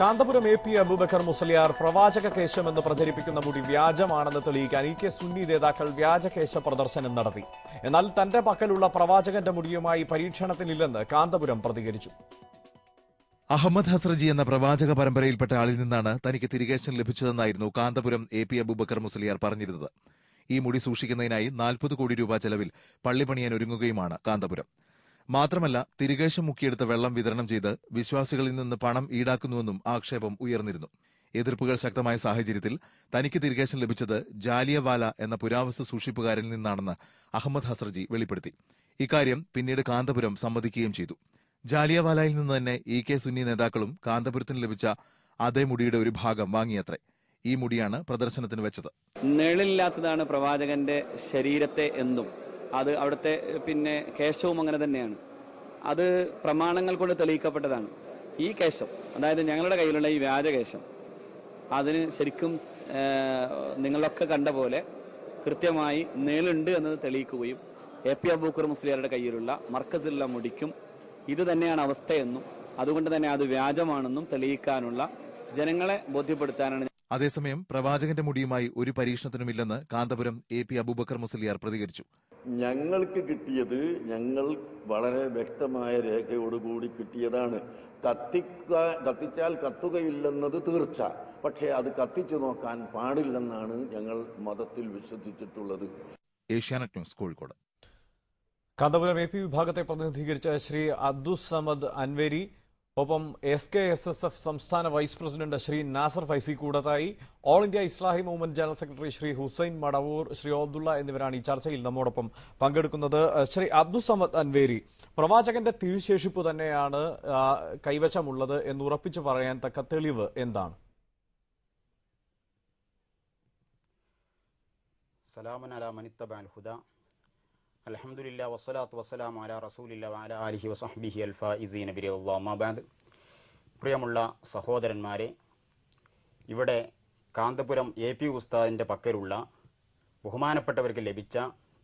Kanthapuram A P Abubakar Musliyar പ്രവാചക കേശമെന്ന് പ്രചരിപ്പിക്കുന്ന മുടി വ്യാജമാണെന്ന് തെളിയിക്കാൻ ഇ കെ സുന്നി നേതാക്കൾ വ്യാജകേശ പ്രദർശനം നടത്തി. എന്നാൽ തന്റെ പക്കലുള്ള പ്രവാചകന്റെ മുടിയുമായി പരീക്ഷണത്തിനില്ലെന്ന് കാന്തപുരം പ്രതികരിച്ചു. അഹമ്മദ് ഹസ്രജി എന്ന പ്രവാചക പരമ്പരയിൽപ്പെട്ട ആളിൽ നിന്നാണ് തനിക്ക് തിരികേശൻ ലഭിച്ചതെന്നായിരുന്നു കാന്തപുരം എ പി അബൂബക്കർ മുസ്ലിയാർ പറഞ്ഞിരുന്നത്. ഈ മുടി സൂക്ഷിക്കുന്നതിനായി നാൽപ്പത് കോടി രൂപ ചെലവിൽ പള്ളി പണിയാൻ ഒരുങ്ങുകയുമാണ് കാന്തപുരം. മാത്രമല്ല തിരികേശം മുക്കിയെടുത്ത വെള്ളം വിതരണം ചെയ്ത് വിശ്വാസികളിൽ നിന്ന് പണം ഈടാക്കുന്നുവെന്നും ആക്ഷേപം ഉയർന്നിരുന്നു. എതിർപ്പുകൾ ശക്തമായ സാഹചര്യത്തിൽ തനിക്ക് തിരികേശം ലഭിച്ചത് ജാലിയവാല എന്ന പുരാവസ്തു സൂക്ഷിപ്പുകാരിൽ നിന്നാണെന്ന് അഹമ്മദ് ഹസ്രജി വെളിപ്പെടുത്തി. ഇക്കാര്യം പിന്നീട് കാന്തപുരം സമ്മതിക്കുകയും ചെയ്തു. ജാലിയവാലയിൽ നിന്ന് തന്നെ ഇ കെ സുന്നി നേതാക്കളും കാന്തപുരത്തിന് ലഭിച്ച അതേ മുടിയുടെ ഒരു ഭാഗം വാങ്ങിയത്രേ. ഈ മുടിയാണ് പ്രദർശനത്തിന് വെച്ചത്. നെളില്ലാത്തതാണ് പ്രവാചകന്റെ ശരീരത്തെ എന്നും. അത് അവിടുത്തെ പിന്നെ കേശവും അങ്ങനെ തന്നെയാണ്. അത് പ്രമാണങ്ങൾ കൊണ്ട് തെളിയിക്കപ്പെട്ടതാണ്. ഈ കേശം അതായത് ഞങ്ങളുടെ കയ്യിലുള്ള ഈ വ്യാജകേശം അതിന് ശരിക്കും നിങ്ങളൊക്കെ കണ്ട പോലെ കൃത്യമായി നീളുണ്ട് എന്നത് തെളിയിക്കുകയും എ പി അബൂക്കർ മുസ്ലിയാരുടെ കയ്യിലുള്ള മർക്കസിലുള്ള മുടിക്കും ഇത് തന്നെയാണ് അവസ്ഥയെന്നും അതുകൊണ്ട് തന്നെ അത് വ്യാജമാണെന്നും തെളിയിക്കാനുള്ള ജനങ്ങളെ ബോധ്യപ്പെടുത്താനാണ് അതേസമയം പ്രവാചകന്റെ മുടിയുമായി ഒരു പരീക്ഷണത്തിനുമില്ലെന്ന് കാന്തപുരം എ പി അബൂബക്കർ മുസ്ലിയാർ പ്രതികരിച്ചു. ഞങ്ങൾക്ക് കിട്ടിയത് ഞങ്ങൾ വളരെ വ്യക്തമായ രേഖയോടുകൂടി കിട്ടിയതാണ്. കത്തിക്ക കത്തിച്ചാൽ കത്തുകയില്ലെന്നത് തീർച്ച. പക്ഷേ അത് കത്തിച്ചു നോക്കാൻ പാടില്ലെന്നാണ് ഞങ്ങൾ മതത്തിൽ വിശ്വസിച്ചിട്ടുള്ളത്. Asianet news Kozhikode. Kanthapuram A P വിഭാഗത്തെ പ്രതിനിധീകരിച്ച ശ്രീ അബ്ദുസ് സമദ് അൻവേരി ഒപ്പം S K S S F സംസ്ഥാന vice president Shri Nasar Faizy Koodathayi all India Islahi movement general secretary Shri Hussain Madavoor Shri Abdulla എന്നിവരാണ് ഈ ചർച്ചയിൽ നമ്മോടൊപ്പം പങ്കെടുക്കുന്നത്. ശ്രീ അബ്ദുസമദ് സമദ് അൻവേരി പ്രവാചകന്റെ തിരുശേഷിപ്പ് തന്നെയാണ് കൈവശമുള്ളത് എന്ന് ഉറപ്പിച്ചു പറയാൻ തക്ക തെളിവ് എന്താണ്? സലാമൻ അല മനിത്തബാൻ ഹുദ. അലഹമുല്ല വസ്സലാത്തു വസ്സലാം അല റസൂലില്ല അല അലിഹി വസഹബിഹി അൽഫ ഇസീൻ ബിറിയാബാദ് പ്രിയമുള്ള സഹോദരന്മാരെ ഇവിടെ കാന്തപുരം എ പി ഉസ്താദിന്റെ പക്കലുള്ള ബഹുമാനപ്പെട്ടവർക്ക് ലഭിച്ച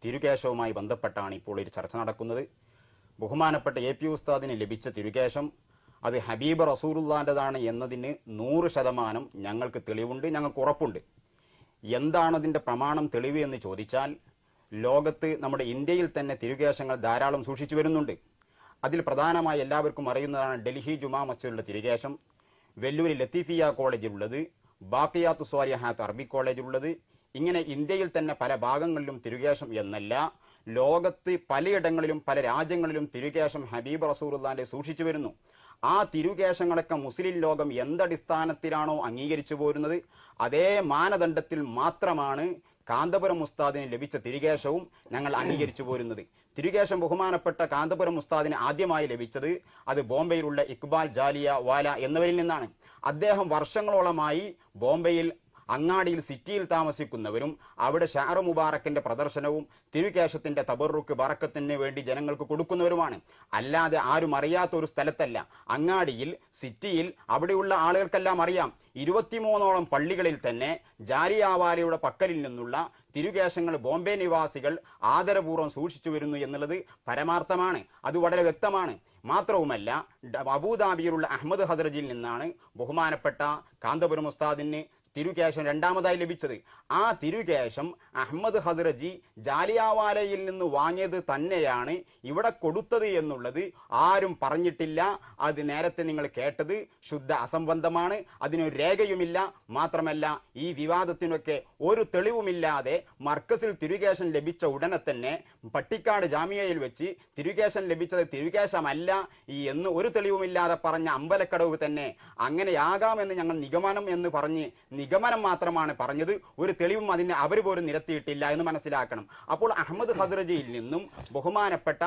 തിരുകേശവുമായി ബന്ധപ്പെട്ടാണ് ഇപ്പോൾ ഒരു ചർച്ച നടക്കുന്നത്. ബഹുമാനപ്പെട്ട എ പി ഉസ്താദിന് ലഭിച്ച തിരുകേശം അത് ഹബീബ് റസൂറുല്ലാന്റെതാണ് എന്നതിന് നൂറ് ശതമാനം ഞങ്ങൾക്ക് തെളിവുണ്ട് ഞങ്ങൾക്ക് ഉറപ്പുണ്ട്. എന്താണതിന്റെ പ്രമാണം തെളിവ് എന്ന് ചോദിച്ചാൽ ലോകത്ത് നമ്മുടെ ഇന്ത്യയിൽ തന്നെ തിരുകേശങ്ങൾ ധാരാളം സൂക്ഷിച്ചു വരുന്നുണ്ട്. അതിൽ പ്രധാനമായി എല്ലാവർക്കും അറിയുന്നതാണ് ഡൽഹി ജുമാ മസ്ജിദിലുള്ള തിരുകേശം. വെല്ലൂരി ലത്തീഫിയ കോളേജിലുള്ളത് ബാക്കിയാത്തു സ്വാരിഹാത്ത് അറബി കോളേജിലുള്ളത്. ഇങ്ങനെ ഇന്ത്യയിൽ തന്നെ പല ഭാഗങ്ങളിലും തിരുകേശം എന്നല്ല ലോകത്ത് പലയിടങ്ങളിലും പല രാജ്യങ്ങളിലും തിരുകേശം ഹബീബ് റസൂറുല്ലാന്റെ സൂക്ഷിച്ചു വരുന്നു. ആ തിരുകേശങ്ങളൊക്കെ മുസ്ലിം ലോകം എന്തടിസ്ഥാനത്തിലാണോ അംഗീകരിച്ചു പോരുന്നത്? അതേ മാനദണ്ഡത്തിൽ മാത്രമാണ് കാന്തപുരം ഉസ്താദിന് ലഭിച്ച തിരികേശവും ഞങ്ങൾ അംഗീകരിച്ചു പോരുന്നത്. തിരികേശം ബഹുമാനപ്പെട്ട കാന്തപുരം ഉസ്താദിന് ആദ്യമായി ലഭിച്ചത് അത് ബോംബെയിലുള്ള ഇക്ബാൽ ജാലിയ വാല എന്നിവരിൽ നിന്നാണ്. അദ്ദേഹം വർഷങ്ങളോളമായി ബോംബെയിൽ അങ്ങാടിയിൽ സിറ്റിയിൽ താമസിക്കുന്നവരും അവിടെ ഷാറു മുബാറക്കിന്റെ പ്രദർശനവും തിരുകേശത്തിന്റെ തബറുക്ക് ബറക്കത്തിന് വേണ്ടി ജനങ്ങൾക്ക് കൊടുക്കുന്നവരുമാണ്. അല്ലാതെ ആരും അറിയാത്ത ഒരു സ്ഥലത്തല്ല. അങ്ങാടിയിൽ സിറ്റിയിൽ അവിടെയുള്ള ആളുകൾക്കെല്ലാം അറിയാം. ഇരുപത്തിമൂന്നോളം പള്ളികളിൽ തന്നെ ജാരിയാവാലയുടെ പക്കലിൽ നിന്നുള്ള തിരുകേശങ്ങൾ ബോംബെ നിവാസികൾ ആദരപൂർവം സൂക്ഷിച്ചു വരുന്നു എന്നുള്ളത് പരമാർത്ഥമാണ്. അത് വളരെ വ്യക്തമാണ്. മാത്രവുമല്ല അബൂദാബിയിലുള്ള അഹമ്മദ് ഹദ്രജിൽ നിന്നാണ് ബഹുമാനപ്പെട്ട കാന്തപുരം ഉസ്താദിന് തിരുകേശം രണ്ടാമതായി ലഭിച്ചത്. ആ തിരുകേശം അഹമ്മദ് ഹസ്രജി ജാലിയാവാലയിൽ നിന്ന് വാങ്ങിയത് തന്നെയാണ് ഇവിടെ കൊടുത്തത് എന്നുള്ളത് ആരും പറഞ്ഞിട്ടില്ല. അത് നേരത്തെ നിങ്ങൾ കേട്ടത് ശുദ്ധ അസംബന്ധമാണ്. അതിനൊരു രേഖയുമില്ല. മാത്രമല്ല ഈ വിവാദത്തിനൊക്കെ ഒരു തെളിവുമില്ലാതെ മർക്കസിൽ തിരുകേശം ലഭിച്ച ഉടനെ തന്നെ പട്ടിക്കാട് ജാമ്യയിൽ വെച്ച് തിരുകേശം ലഭിച്ചത് തിരുകേശമല്ല എന്ന് ഒരു തെളിവുമില്ലാതെ പറഞ്ഞ അമ്പലക്കടവ് തന്നെ അങ്ങനെയാകാമെന്ന് ഞങ്ങൾ നിഗമനം എന്ന് പറഞ്ഞ് നിഗമനം മാത്രമാണ് പറഞ്ഞത്. ഒരു തെളിവും അതിന് അവർ പോലും നിരത്തിയിട്ടില്ല എന്ന് മനസ്സിലാക്കണം. അപ്പോൾ അഹമ്മദ് ഹദ്രജിയിൽ നിന്നും ബഹുമാനപ്പെട്ട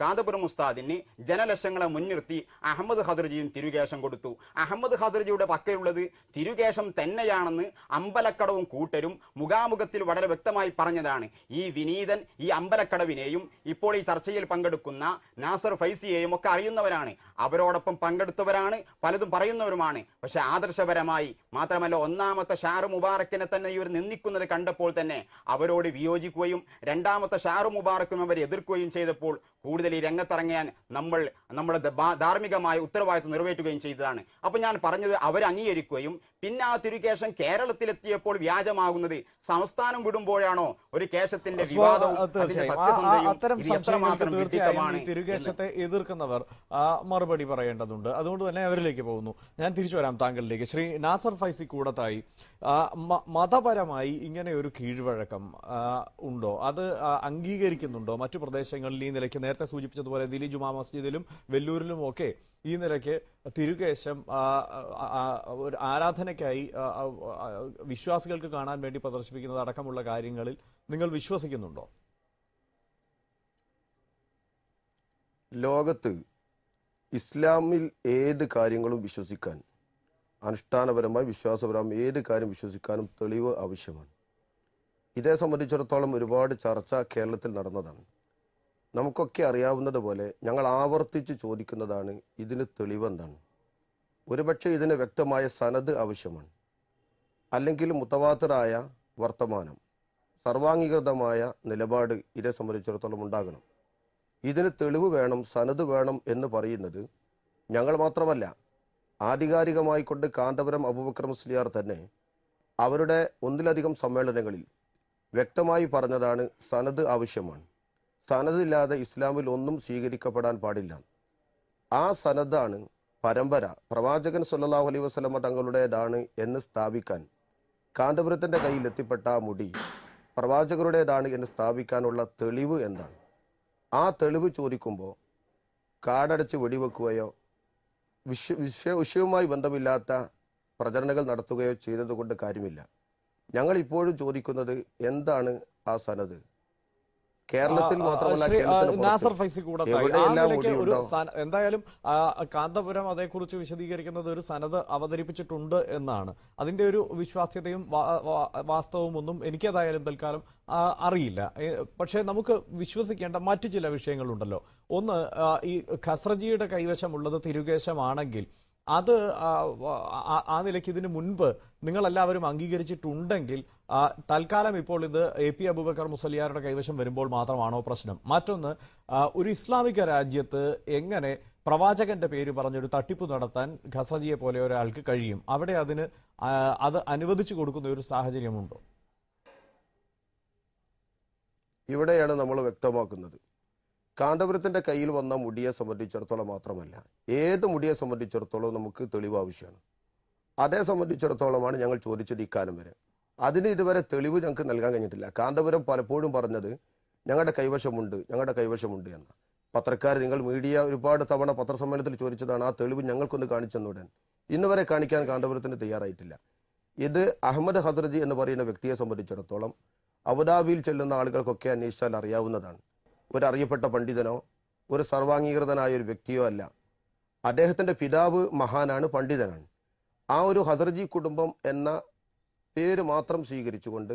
കാന്തപുരം ഉസ്താദിന് ജനലക്ഷങ്ങളെ മുൻനിർത്തി അഹമ്മദ് ഹദ്രജിയും തിരുകേശം കൊടുത്തു. അഹമ്മദ് ഹദ്രജിയുടെ പക്കലുള്ളത് തിരുകേശം തന്നെയാണെന്ന് അമ്പലക്കടവും കൂട്ടരും മുഖാമുഖത്തിൽ വളരെ വ്യക്തമായി പറഞ്ഞതാണ്. ഈ വിനീതൻ ഈ അമ്പലക്കടവിനെയും ഇപ്പോൾ ഈ ചർച്ചയിൽ പങ്കെടുക്കുന്ന നാസർ ഫൈസിയെയും ഒക്കെ അറിയുന്നവരാണ്. അവരോടൊപ്പം പങ്കെടുത്തവരാണ് പലതും പറയുന്നവരുമാണ്. പക്ഷെ ആദർശപരമായി മാത്രമല്ല ഒന്നാം ഒന്നാമത്തെ ഷാറു മുബാറക്കിനെ തന്നെ ഇവർ നിന്ദിക്കുന്നത് കണ്ടപ്പോൾ തന്നെ അവരോട് വിയോജിക്കുകയും രണ്ടാമത്തെ ഷാറു മുബാറക്കും അവർ എതിർക്കുകയും ചെയ്തപ്പോൾ കൂടുതൽ ഈ രംഗത്തിറങ്ങാൻ നമ്മൾ നമ്മുടെ ധാർമ്മികമായ ഉത്തരവാദിത്വം നിറവേറ്റുകയും ചെയ്തതാണ്. അപ്പൊ ഞാൻ പറഞ്ഞത് അവർ അംഗീകരിക്കുകയും പിന്നെ ആ തിരുകേശം കേരളത്തിലെത്തിയപ്പോൾ വ്യാജമാകുന്നത് സംസ്ഥാനം വിടുമ്പോഴാണോ ഒരു കേശത്തിന്റെ വിവാദവും അത്തരം തീർച്ചയായും തിരുകേശത്തെ എതിർക്കുന്നവർ മറുപടി പറയേണ്ടതുണ്ട്. അതുകൊണ്ട് തന്നെ അവരിലേക്ക് പോകുന്നു. ഞാൻ തിരിച്ചു വരാം താങ്കളിലേക്ക്. ശ്രീ നാസർ ഫൈസി കൂടത്തായി മ- മതപരമായി ഇങ്ങനെ ഒരു കീഴ്വഴക്കം ഉണ്ടോ? അത് അംഗീകരിക്കുന്നുണ്ടോ? മറ്റു പ്രദേശങ്ങളിൽ ഈ നിലയ്ക്ക് നേരത്തെ സൂചിപ്പിച്ചതുപോലെ ദില്ലി ജുമാ മസ്ജിദിലും വെല്ലൂരിലും ഒക്കെ ഈ നിലയ്ക്ക് തിരുകേശം ഒരു ആരാധനയ്ക്കായി വിശ്വാസികൾക്ക് കാണാൻ വേണ്ടി പ്രദർശിപ്പിക്കുന്നത് അടക്കമുള്ള കാര്യങ്ങളിൽ നിങ്ങൾ വിശ്വസിക്കുന്നുണ്ടോ? ലോകത്ത് ഇസ്ലാമിൽ ഏത് കാര്യങ്ങളും വിശ്വസിക്കാൻ അനുഷ്ഠാനപരമായി വിശ്വാസപരമായി ഏത് കാര്യം വിശ്വസിക്കാനും തെളിവ് ആവശ്യമാണ്. ഇതേ സംബന്ധിച്ചിടത്തോളം ഒരുപാട് ചർച്ച കേരളത്തിൽ നടന്നതാണ്. നമുക്കൊക്കെ അറിയാവുന്നത് പോലെ ഞങ്ങൾ ആവർത്തിച്ച് ചോദിക്കുന്നതാണ് ഇതിന് തെളിവ് എന്താണ് ഒരുപക്ഷെ ഇതിന് വ്യക്തമായ സനദ് ആവശ്യമാണ്. അല്ലെങ്കിൽ മുത്തവാത്തറായ വർത്തമാനം സർവാംഗീകൃതമായ നിലപാട് ഇതേ സംബന്ധിച്ചിടത്തോളം ഉണ്ടാകണം. ഇതിന് തെളിവ് വേണം സനദ് വേണം എന്ന് പറയുന്നത് ഞങ്ങൾ മാത്രമല്ല ആധികാരികമായി കൊണ്ട് കാന്തപുരം അബൂബക്കർ മുസ്ലിയാർ തന്നെ അവരുടെ ഒന്നിലധികം സമ്മേളനങ്ങളിൽ വ്യക്തമായി പറഞ്ഞതാണ് സനത് ആവശ്യമാണ്. സനദില്ലാതെ ഇസ്ലാമിൽ ഒന്നും സ്വീകരിക്കപ്പെടാൻ പാടില്ല. ആ സനദാണ് പരമ്പര. പ്രവാചകൻ സല്ലാഹു അലൈ വസ്ലമ തങ്ങളുടേതാണ് എന്ന് സ്ഥാപിക്കാൻ കാന്തപുരത്തിന്റെ കയ്യിൽ എത്തിപ്പെട്ട ആ മുടി പ്രവാചകരുടേതാണ് എന്ന് സ്ഥാപിക്കാനുള്ള തെളിവ് എന്താണ്? ആ തെളിവ് ചോദിക്കുമ്പോൾ കാടടച്ച് വെടിവെക്കുകയോ വിഷയ വിഷയവുമായി ബന്ധമില്ലാത്ത പ്രചരണങ്ങൾ നടത്തുകയോ ചെയ്തതുകൊണ്ട് കാര്യമില്ല. ഞങ്ങൾ ഇപ്പോഴും ചോദിക്കുന്നത് എന്താണ് ആ സനത്? കേരളത്തിൽ നാസർ ഫൈസി കൂടെ ഒരു എന്തായാലും കാന്തപുരം അതേക്കുറിച്ച് വിശദീകരിക്കുന്നത് ഒരു സനത് അവതരിപ്പിച്ചിട്ടുണ്ട് എന്നാണ്. അതിന്റെ ഒരു വിശ്വാസ്യതയും വാസ്തവവും ഒന്നും എനിക്കതായാലും തൽക്കാലം അറിയില്ല. പക്ഷേ നമുക്ക് വിശ്വസിക്കേണ്ട മറ്റു ചില വിഷയങ്ങളുണ്ടല്ലോ. ഒന്ന് ഈ ഖസ്രജിയുടെ കൈവശമുള്ളത് തിരുകേശമാണെങ്കിൽ അത് ആ, നിലയ്ക്ക് ഇതിനു മുൻപ് നിങ്ങളെല്ലാവരും അംഗീകരിച്ചിട്ടുണ്ടെങ്കിൽ തൽക്കാലം ഇപ്പോൾ ഇത് എ പി അബൂബക്കർ മുസലിയാരുടെ കൈവശം വരുമ്പോൾ മാത്രമാണോ പ്രശ്നം. മറ്റൊന്ന് ഒരു ഇസ്ലാമിക രാജ്യത്ത് എങ്ങനെ പ്രവാചകന്റെ പേര് പറഞ്ഞൊരു തട്ടിപ്പ് നടത്താൻ ഖസജിയെ പോലെ ഒരാൾക്ക് കഴിയും? അവിടെ അതിന് അത് അനുവദിച്ചു കൊടുക്കുന്ന ഒരു സാഹചര്യമുണ്ടോ? ഇവിടെയാണ് നമ്മൾ വ്യക്തമാക്കുന്നത്. കാന്തപുരത്തിന്റെ കയ്യിൽ വന്ന മുടിയെ സംബന്ധിച്ചിടത്തോളം മാത്രമല്ല ഏത് മുടിയെ സംബന്ധിച്ചിടത്തോളം നമുക്ക് തെളിവ് ആവശ്യമാണ്. അതേ സംബന്ധിച്ചിടത്തോളമാണ് ഞങ്ങൾ ചോദിച്ചത് ഇക്കാലം വരെ. അതിന് ഇതുവരെ തെളിവ് ഞങ്ങൾക്ക് നൽകാൻ കഴിഞ്ഞിട്ടില്ല. കാന്തപുരം പലപ്പോഴും പറഞ്ഞത് ഞങ്ങളുടെ കൈവശമുണ്ട് ഞങ്ങളുടെ കൈവശമുണ്ട് എന്ന്. പത്രക്കാർ നിങ്ങൾ മീഡിയ ഒരുപാട് തവണ പത്രസമ്മേളനത്തിൽ ചോദിച്ചതാണ് ആ തെളിവ് ഞങ്ങൾക്കൊന്ന് കാണിച്ചെന്നുടൻ ഇന്ന് വരെ കാണിക്കാൻ കാന്തപുരത്തിന് തയ്യാറായിട്ടില്ല. ഇത് അഹമ്മദ് ഹദ്രജി എന്ന് പറയുന്ന വ്യക്തിയെ സംബന്ധിച്ചിടത്തോളം അബുദാബിയിൽ ചെല്ലുന്ന ആളുകൾക്കൊക്കെ അന്വേഷിച്ചാൽ അറിയാവുന്നതാണ്. ഒരു അറിയപ്പെട്ട പണ്ഡിതനോ ഒരു സർവാംഗീകൃതനായ ഒരു വ്യക്തിയോ അല്ല. അദ്ദേഹത്തിന്റെ പിതാവ് മഹാനാണ് പണ്ഡിതനാണ്. ആ ഒരു ഹസർജി കുടുംബം എന്ന പേര് മാത്രം സ്വീകരിച്ചുകൊണ്ട്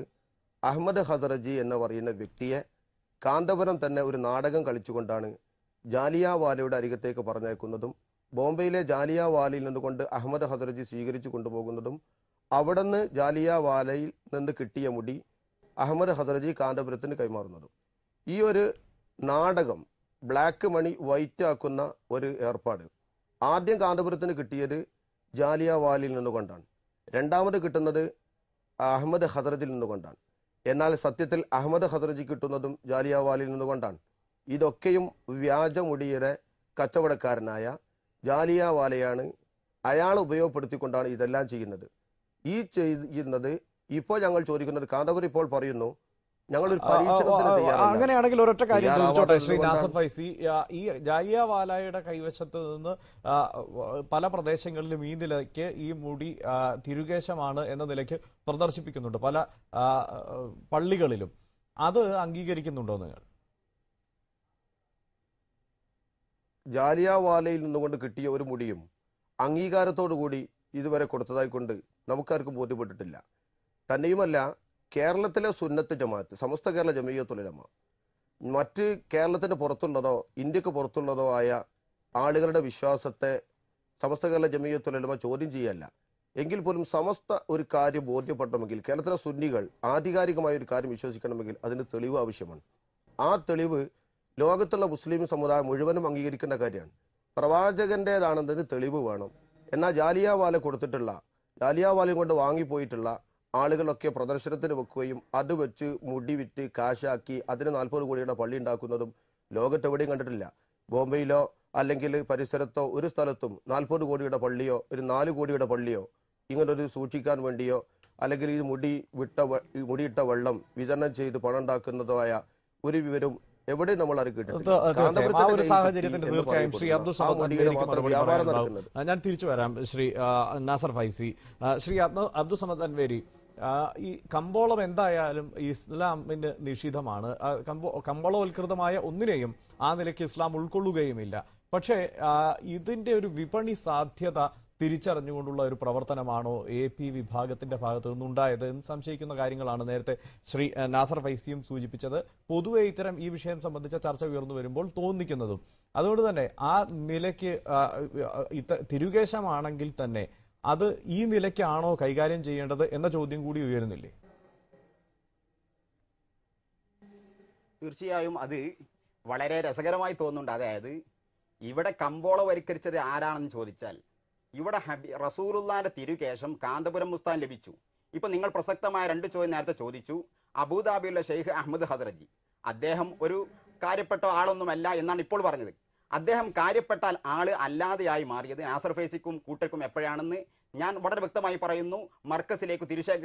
അഹമ്മദ് ഹസറജി എന്ന് പറയുന്ന വ്യക്തിയെ കാന്തപുരം തന്നെ ഒരു നാടകം കളിച്ചുകൊണ്ടാണ് ജാലിയാവാലയുടെ അരികത്തേക്ക് പറഞ്ഞേക്കുന്നതും ബോംബെയിലെ ജാലിയാവാലയിൽ നിന്നുകൊണ്ട് അഹമ്മദ് ഹസറജി സ്വീകരിച്ചു കൊണ്ടുപോകുന്നതും അവിടുന്ന് ജാലിയാവാലയിൽ നിന്ന് കിട്ടിയ മുടി അഹമ്മദ് ഹസറജി കാന്തപുരത്തിന് കൈമാറുന്നതും. ഈ ഒരു നാടകം ബ്ലാക്ക് മണി വൈറ്റ് ആക്കുന്ന ഒരു ഏർപ്പാട്. ആദ്യം കാന്തപുരത്തിന് കിട്ടിയത് ജാലിയാവാലിൽ നിന്നുകൊണ്ടാണ്. രണ്ടാമത് കിട്ടുന്നത് അഹമ്മദ് ഹസറജിൽ നിന്നുകൊണ്ടാണ്. എന്നാൽ സത്യത്തിൽ അഹമ്മദ് ഹസറജി കിട്ടുന്നതും ജാലിയാവാലിൽ നിന്നുകൊണ്ടാണ്. ഇതൊക്കെയും വ്യാജമുടിയുടെ കച്ചവടക്കാരനായ ജാലിയാവാലയാണ് അയാൾ ഉപയോഗപ്പെടുത്തിക്കൊണ്ടാണ് ഇതെല്ലാം ചെയ്യുന്നത്. ഈ ചെയ്യുന്നത് ഇപ്പോൾ ഞങ്ങൾ ചോദിക്കുന്നത് കാന്തപുരം ഇപ്പോൾ പറയുന്നു അങ്ങനെയാണെങ്കിൽ ഒരൊറ്റ കാര്യം ചോദിച്ചോട്ടെ ശ്രീ നാസഫ് നാസർ ഫൈസി. ഈ ജാലിയവാലായുടെ കൈവശത്ത് നിന്ന് പല പ്രദേശങ്ങളിലും ഈ നിലയ്ക്ക് ഈ മുടി തിരുകേശമാണ് എന്ന നിലയ്ക്ക് പ്രദർശിപ്പിക്കുന്നുണ്ട് പല പള്ളികളിലും. അത് അംഗീകരിക്കുന്നുണ്ടോ നിങ്ങൾ? ജാലിയാവാലയിൽ നിന്നുകൊണ്ട് കിട്ടിയ ഒരു മുടിയും അംഗീകാരത്തോടു കൂടി ഇതുവരെ കൊടുത്തതായിക്കൊണ്ട് നമുക്കാർക്കും ബോധ്യപ്പെട്ടിട്ടില്ല. തന്നെയുമല്ല കേരളത്തിലെ സുന്നത്ത് ജമാഅത്ത് സമസ്ത കേരള ജമീയത്തുലമ മറ്റ് കേരളത്തിന് പുറത്തുള്ളതോ ഇന്ത്യയ്ക്ക് പുറത്തുള്ളതോ ആയ ആളുകളുടെ വിശ്വാസത്തെ സമസ്ത കേരള ജമീയത്തുലമ ചോദ്യം ചെയ്യല്ല. എങ്കിൽ പോലും സമസ്ത ഒരു കാര്യം ബോധ്യപ്പെടണമെങ്കിൽ കേരളത്തിലെ സുന്നികൾ ആധികാരികമായ ഒരു കാര്യം വിശ്വസിക്കണമെങ്കിൽ അതിന് തെളിവ് ആവശ്യമാണ്. ആ തെളിവ് ലോകത്തുള്ള മുസ്ലിം സമുദായം മുഴുവനും അംഗീകരിക്കേണ്ട കാര്യമാണ്. പ്രവാചകന്റേതാണെന്നതിന് തെളിവ് വേണം. എന്നാൽ ജാലിയാവാല കൊടുത്തിട്ടുള്ള ജാലിയാവാലയും കൊണ്ട് വാങ്ങിപ്പോയിട്ടുള്ള ആളുകളൊക്കെ പ്രദർശനത്തിന് വെക്കുകയും അത് വെച്ച് മുടി വിറ്റ് കാശാക്കി അതിന് നാൽപ്പത് കോടിയുടെ പള്ളി ഉണ്ടാക്കുന്നതും ലോകത്തെവിടെയും കണ്ടിട്ടില്ല. ബോംബെയിലോ അല്ലെങ്കിൽ പരിസരത്തോ ഒരു സ്ഥലത്തും നാൽപ്പത് കോടിയുടെ പള്ളിയോ ഒരു നാല് കോടിയുടെ പള്ളിയോ ഇങ്ങനൊരു സൂക്ഷിക്കാൻ വേണ്ടിയോ അല്ലെങ്കിൽ ഈ മുടി വിട്ട മുടിയിട്ട വെള്ളം വിതരണം ചെയ്ത് പണം ഉണ്ടാക്കുന്നതോ ആയ ഒരു വിവരം എവിടെ നമ്മൾ ഒരു തീർച്ചയായും ശ്രീ അബ്ദുൾ സമദ് ഞാൻ തിരിച്ചു വരാം ശ്രീ നാസർ ഫൈസി. ശ്രീ അബ്ദു- അബ്ദുൾ സമദ് അൻവേരി ഈ കമ്പോളം എന്തായാലും ഇസ്ലാമിന് നിഷിദ്ധമാണ്. കമ്പോളവൽകൃതമായ ഒന്നിനെയും ആ നിലയ്ക്ക് ഇസ്ലാം ഉൾക്കൊള്ളുകയുമില്ല. പക്ഷേ ഇതിന്റെ ഒരു വിപണി സാധ്യത തിരിച്ചറിഞ്ഞുകൊണ്ടുള്ള ഒരു പ്രവർത്തനമാണോ എ പി വിഭാഗത്തിന്റെ ഭാഗത്തു നിന്നുണ്ടായത് എന്ന് സംശയിക്കുന്ന കാര്യങ്ങളാണ് നേരത്തെ ശ്രീ നാസർ ഫൈസിയും സൂചിപ്പിച്ചത്. പൊതുവെ ഇത്തരം ഈ വിഷയം സംബന്ധിച്ച ചർച്ച ഉയർന്നു വരുമ്പോൾ തോന്നിക്കുന്നതും. അതുകൊണ്ട് തന്നെ ആ നിലയ്ക്ക് തിരുകേശമാണെങ്കിൽ തന്നെ അത് ഈ നിലയ്ക്കാണോ കൈകാര്യം ചെയ്യേണ്ടത് എന്ന ചോദ്യം കൂടി ഉയരുന്നില്ലേ? തീർച്ചയായും അത് വളരെ രസകരമായി തോന്നുന്നുണ്ട്. അതായത് ഇവിടെ കമ്പോളവൽക്കരിച്ചത് ആരാണെന്ന് ചോദിച്ചാൽ ഇവിടെ ഹബി റസൂറുല്ലാന്റെ തിരുകേശം കാന്തപുരം മുസ്താൻ ലഭിച്ചു. ഇപ്പൊ നിങ്ങൾ പ്രസക്തമായ രണ്ട് ചോദ്യം നേരത്തെ ചോദിച്ചു. അബുദാബിയിലെ ഷെയ്ഖ് അഹമ്മദ് ഹസറജി അദ്ദേഹം ഒരു കാര്യപ്പെട്ട ആളൊന്നുമല്ല എന്നാണ് ഇപ്പോൾ പറഞ്ഞത്. അദ്ദേഹം കാര്യപ്പെട്ടാൽ ആൾ അല്ലാതെയായി മാറിയത്. നാസർ ഫേസിക്കും കൂട്ടർക്കും എപ്പോഴാണെന്ന് ഞാൻ വളരെ വ്യക്തമായി പറയുന്നു. മർക്കസിലേക്ക് തിരുശേ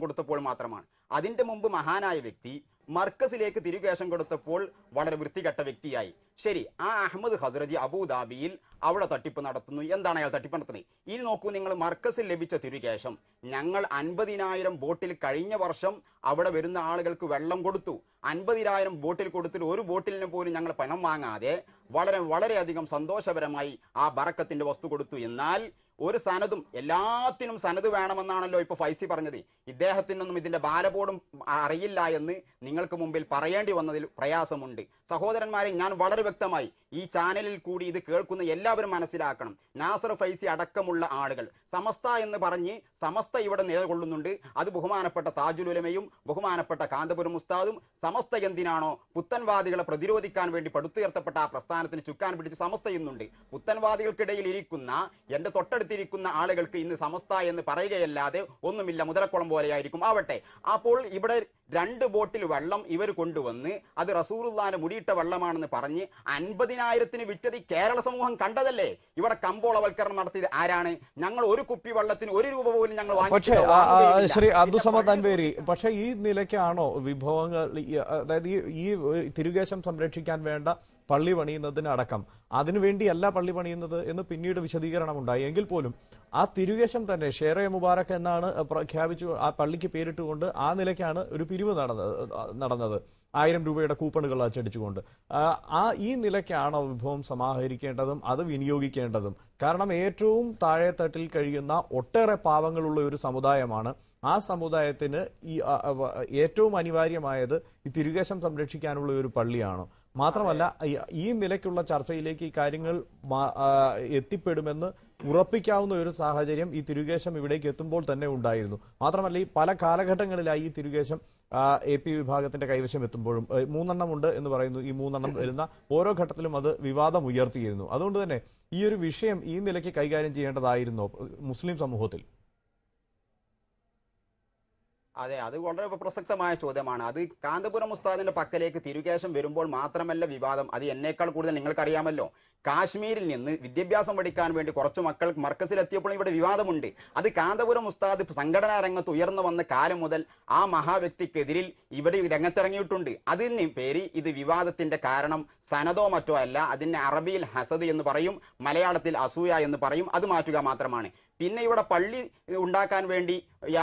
കൊടുത്തപ്പോൾ മാത്രമാണ്. അതിന്റെ മുമ്പ് മഹാനായ വ്യക്തി മർക്കസിലേക്ക് തിരുകേശം കൊടുത്തപ്പോൾ വളരെ വൃത്തികെട്ട വ്യക്തിയായി. ശരി ആ അഹമ്മദ് ഹസ്രജി അബുദാബിയിൽ അവിടെ തട്ടിപ്പ് നടത്തുന്നു. എന്താണ് അയാൾ തട്ടിപ്പ് നടത്തുന്നത്? ഇനി നോക്കൂ നിങ്ങൾ മർക്കസിൽ ലഭിച്ച തിരുകേശം. ഞങ്ങൾ അൻപതിനായിരം ബോട്ടിൽ കഴിഞ്ഞ വർഷം അവിടെ വരുന്ന ആളുകൾക്ക് വെള്ളം കൊടുത്തു. അൻപതിനായിരം ബോട്ടിൽ കൊടുത്തിട്ട് ഒരു ബോട്ടിലിന് പോലും ഞങ്ങൾ പണം വാങ്ങാതെ വളരെ വളരെയധികം സന്തോഷപരമായി ആ ബറക്കത്തിന്റെ വസ്തു കൊടുത്തു. എന്നാൽ ഒരു സനതും എല്ലാത്തിനും സനത് വേണമെന്നാണല്ലോ ഇപ്പൊ ഫൈസി പറഞ്ഞത്. ഇദ്ദേഹത്തിനൊന്നും ഇതിന്റെ ബാലബോർഡും അറിയില്ല എന്ന് നിങ്ങൾക്ക് മുമ്പിൽ പറയേണ്ടി വന്നതിൽ പ്രയാസമുണ്ട്. സഹോദരന്മാരെ ഞാൻ വളരെ വ്യക്തമായി ഈ ചാനലിൽ കൂടി ഇത് കേൾക്കുന്ന എല്ലാവരും മനസ്സിലാക്കണം. നാസർ ഫൈസി അടക്കമുള്ള ആളുകൾ. സമസ്ത എന്ന് പറഞ്ഞ് സമസ്ത ഇവിടെ നിലകൊള്ളുന്നുണ്ട്. അത് ബഹുമാനപ്പെട്ട താജുലുലമയും ബഹുമാനപ്പെട്ട കാന്തപുരം ഉസ്താദും സമസ്ത എന്തിനാണോ പുത്തൻവാദികളെ പ്രതിരോധിക്കാൻ വേണ്ടി പടുത്തുയർത്തപ്പെട്ട ആ പ്രസ്ഥാനത്തിന് ചുക്കാൻ പിടിച്ച് സമസ്ത ഇന്നുണ്ട്. പുത്തൻവാദികൾക്കിടയിൽ ഇരിക്കുന്ന എന്റെ തൊട്ടടുത്തിരിക്കുന്ന ആളുകൾക്ക് ഇന്ന് സമസ്ത എന്ന് പറയുകയല്ലാതെ ഒന്നുമില്ല. മുതലക്കുളം പോലെയായിരിക്കും. ആവട്ടെ. അപ്പോൾ ഇവിടെ രണ്ട് ബോട്ടിൽ വെള്ളം ഇവർ കൊണ്ടുവന്ന് അത് റസൂറുല്ലാന്റെ മുടിയിട്ട വെള്ളമാണെന്ന് പറഞ്ഞ് അൻപതിനായിരത്തിന് വിറ്റത് കേരള സമൂഹം കണ്ടതല്ലേ? ഇവിടെ കമ്പോളവൽക്കരണം നടത്തിയത് ആരാണ്? ഞങ്ങൾ ഒരു കുപ്പി വെള്ളത്തിന് ഒരു രൂപ പോലും ഞങ്ങൾ പക്ഷേ ശ്രീ അബ്ദുസമദ് അൻവേരി പക്ഷേ ഈ നിലയ്ക്കാണോ വിഭവങ്ങൾ അതായത് ഈ ഈ തിരുകേശം സംരക്ഷിക്കാൻ വേണ്ട പള്ളി പണിയുന്നതിനടക്കം അതിനുവേണ്ടിയല്ല പള്ളി പണിയുന്നത് എന്ന് പിന്നീട് വിശദീകരണം ഉണ്ടായി എങ്കിൽ പോലും ആ തിരുവേശം തന്നെ ഷേറെ മുബാറക് എന്നാണ് പ്രഖ്യാപിച്ചു ആ പള്ളിക്ക് പേരിട്ടുകൊണ്ട് ആ നിലയ്ക്കാണ് ഒരു പിരിവ് നടന്നത് നടന്നത്. ആയിരം രൂപയുടെ കൂപ്പണുകൾ അച്ചടിച്ചുകൊണ്ട്. ആ, ഈ നിലയ്ക്കാണ് വിഭവം സമാഹരിക്കേണ്ടതും അത് വിനിയോഗിക്കേണ്ടതും. കാരണം ഏറ്റവും താഴെത്തട്ടിൽ കഴിയുന്ന ഒട്ടേറെ പാവങ്ങളുള്ള ഒരു സമുദായമാണ്. ആ സമുദായത്തിന് ഈ ഏറ്റവും അനിവാര്യമായത് ഈ തിരുകേശം സംരക്ഷിക്കാനുള്ള ഒരു പള്ളിയാണ്. മാത്രമല്ല ഈ- നിലയ്ക്കുള്ള ചർച്ചയിലേക്ക് ഈ കാര്യങ്ങൾ എത്തിപ്പെടുമെന്ന് ഉറപ്പിക്കാവുന്ന ഒരു സാഹചര്യം ഈ തിരുകേശം ഇവിടേക്ക് എത്തുമ്പോൾ തന്നെ ഉണ്ടായിരുന്നു. മാത്രമല്ല ഈ പല കാലഘട്ടങ്ങളിലായി ഈ തിരുകേശം എ പി വിഭാഗത്തിന്റെ കൈവശം എത്തുമ്പോഴും മൂന്നെണ്ണം ഉണ്ട് എന്ന് പറയുന്നു. ഈ മൂന്നെണ്ണം വരുന്ന ഓരോ ഘട്ടത്തിലും അത് വിവാദം ഉയർത്തിയിരുന്നു. അതുകൊണ്ട് തന്നെ ഈ ഒരു വിഷയം ഈ നിലയ്ക്ക് കൈകാര്യം ചെയ്യേണ്ടതായിരുന്നോ മുസ്ലിം സമൂഹത്തിൽ. അതെ അത് വളരെ പ്രസക്തമായ ചോദ്യമാണ്. അത് കാന്തപുരം ഉസ്താദിന്റെ പക്കലേക്ക് തിരുകേശം വരുമ്പോൾ മാത്രമല്ല വിവാദം. അത് എന്നേക്കാൾ കൂടുതൽ നിങ്ങൾക്കറിയാമല്ലോ. കാശ്മീരിൽ നിന്ന് വിദ്യാഭ്യാസം പഠിക്കാൻ വേണ്ടി കുറച്ച് മക്കൾ മർക്കസിലെത്തിയപ്പോൾ ഇവിടെ വിവാദമുണ്ട്. അത് കാന്തപുരം ഉസ്താദ് സംഘടനാ രംഗത്ത് ഉയർന്നു വന്ന കാലം മുതൽ ആ മഹാവ്യക്തിക്കെതിരിൽ ഇവിടെ രംഗത്തിറങ്ങിയിട്ടുണ്ട്. അതിന് പേര് ഇത് വിവാദത്തിന്റെ കാരണം. സനതോ മറ്റോ അല്ല. അതിന് അറബിയിൽ ഹസദ് എന്ന് പറയും. മലയാളത്തിൽ അസൂയ എന്ന് പറയും. അത് മാറ്റുക മാത്രമാണ്. പിന്നെ ഇവിടെ പള്ളി ഉണ്ടാക്കാൻ വേണ്ടി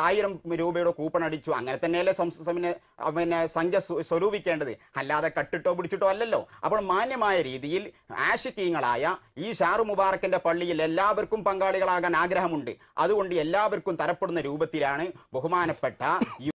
ആയിരം രൂപയുടെ കൂപ്പൺ അടിച്ചു. അങ്ങനെ തന്നെയല്ലേ പിന്നെ പിന്നെ സംഖ്യ സ്വരൂപിക്കേണ്ടത്. അല്ലാതെ കട്ടിട്ടോ പിടിച്ചിട്ടോ അല്ലല്ലോ. അപ്പോൾ മാന്യമായ രീതിയിൽ ആശിക്കീങ്ങളായ ഈ ഷാറു മുബാറക്കിന്റെ പള്ളിയിൽ എല്ലാവർക്കും പങ്കാളികളാകാൻ ആഗ്രഹമുണ്ട്. അതുകൊണ്ട് എല്ലാവർക്കും തരപ്പെടുന്ന രൂപത്തിലാണ് ബഹുമാനപ്പെട്ട